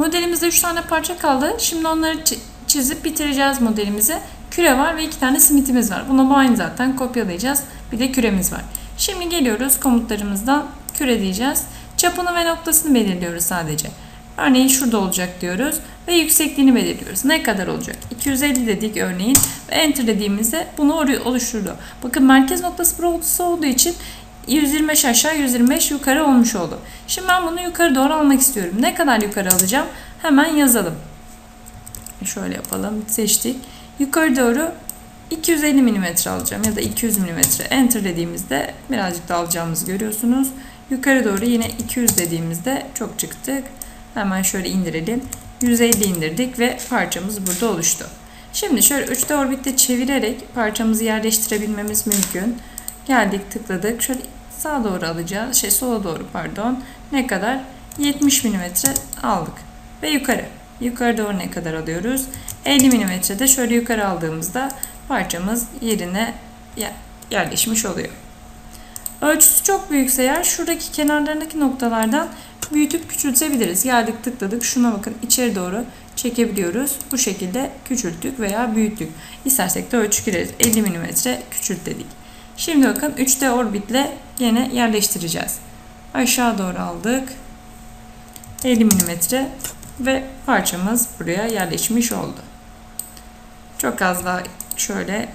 Modelimizde 3 tane parça kaldı. Şimdi onları çi- çizip bitireceğiz modelimizi. Küre var ve 2 tane simitimiz var. Buna bu aynı zaten kopyalayacağız. Bir de küremiz var. Şimdi geliyoruz komutlarımızdan küre diyeceğiz. Çapını ve noktasını belirliyoruz sadece. Örneğin şurada olacak diyoruz ve yüksekliğini belirliyoruz. Ne kadar olacak? 250 dedik örneğin ve enter dediğimizde bunu oraya oluşturdu. Bakın merkez noktası burası olduğu için 125 aşağı 125 yukarı olmuş oldu. Şimdi ben bunu yukarı doğru almak istiyorum. Ne kadar yukarı alacağım? Hemen yazalım. Şöyle yapalım. Seçtik. Yukarı doğru 250 mm alacağım ya da 200 mm. Enter dediğimizde birazcık da alacağımızı görüyorsunuz. Yukarı doğru yine 200 dediğimizde çok çıktık. Hemen şöyle indirelim. 150 indirdik ve parçamız burada oluştu. Şimdi şöyle 3D orbitte çevirerek parçamızı yerleştirebilmemiz mümkün. Geldik tıkladık. Şöyle sağa doğru alacağız. Şey sola doğru pardon. Ne kadar? 70 mm aldık. Ve yukarı. Yukarı doğru ne kadar alıyoruz? 50 mm de şöyle yukarı aldığımızda parçamız yerine ye- yerleşmiş oluyor. Ölçüsü çok büyükse eğer şuradaki kenarlarındaki noktalardan büyütüp küçültebiliriz. Geldik tıkladık şuna bakın içeri doğru çekebiliyoruz. Bu şekilde küçülttük veya büyüttük. İstersek de ölçü gireriz. 50 mm küçült dedik. Şimdi bakın 3D orbitle yine yerleştireceğiz. Aşağı doğru aldık. 50 mm ve parçamız buraya yerleşmiş oldu. Çok az daha şöyle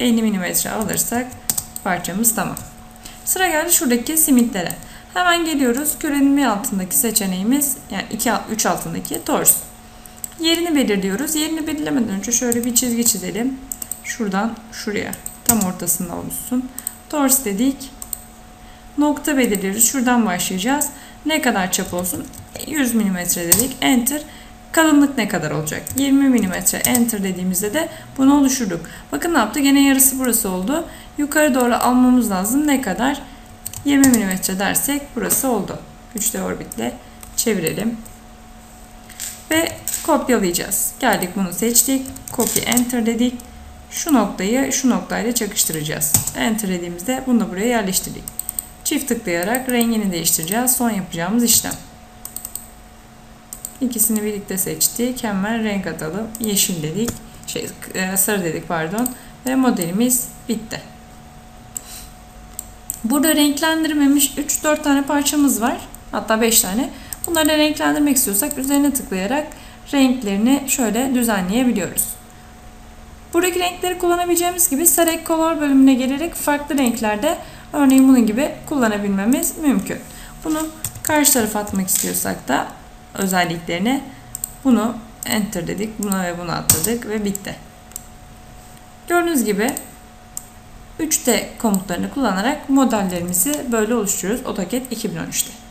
50 mm alırsak parçamız tamam. Sıra geldi şuradaki simitlere. Hemen geliyoruz. Kürenin bir altındaki seçeneğimiz yani 2 3 altındaki tors. Yerini belirliyoruz. Yerini belirlemeden önce şöyle bir çizgi çizelim. Şuradan şuraya tam ortasında olsun. Tors dedik. Nokta belirliyoruz. Şuradan başlayacağız. Ne kadar çap olsun? 100 mm dedik. Enter. Kalınlık ne kadar olacak? 20 mm enter dediğimizde de bunu oluşturduk. Bakın ne yaptı? Gene yarısı burası oldu. Yukarı doğru almamız lazım. Ne kadar? 20 mm dersek burası oldu. 3D orbitle çevirelim. Ve kopyalayacağız. Geldik bunu seçtik. Copy enter dedik. Şu noktayı şu noktayla çakıştıracağız. Enter dediğimizde bunu da buraya yerleştirdik. Çift tıklayarak rengini değiştireceğiz. Son yapacağımız işlem. İkisini birlikte seçtik. Hemen renk atalım. Yeşil dedik. Şey, e, sarı dedik pardon. Ve modelimiz bitti. Burada renklendirmemiş 3-4 tane parçamız var. Hatta 5 tane. Bunları renklendirmek istiyorsak üzerine tıklayarak renklerini şöyle düzenleyebiliyoruz. Buradaki renkleri kullanabileceğimiz gibi Select Color bölümüne gelerek farklı renklerde örneğin bunun gibi kullanabilmemiz mümkün. Bunu karşı tarafa atmak istiyorsak da özelliklerine bunu Enter dedik. Buna ve buna atladık ve bitti. Gördüğünüz gibi 3D komutlarını kullanarak modellerimizi böyle oluşturuyoruz AutoCAD 2013'te.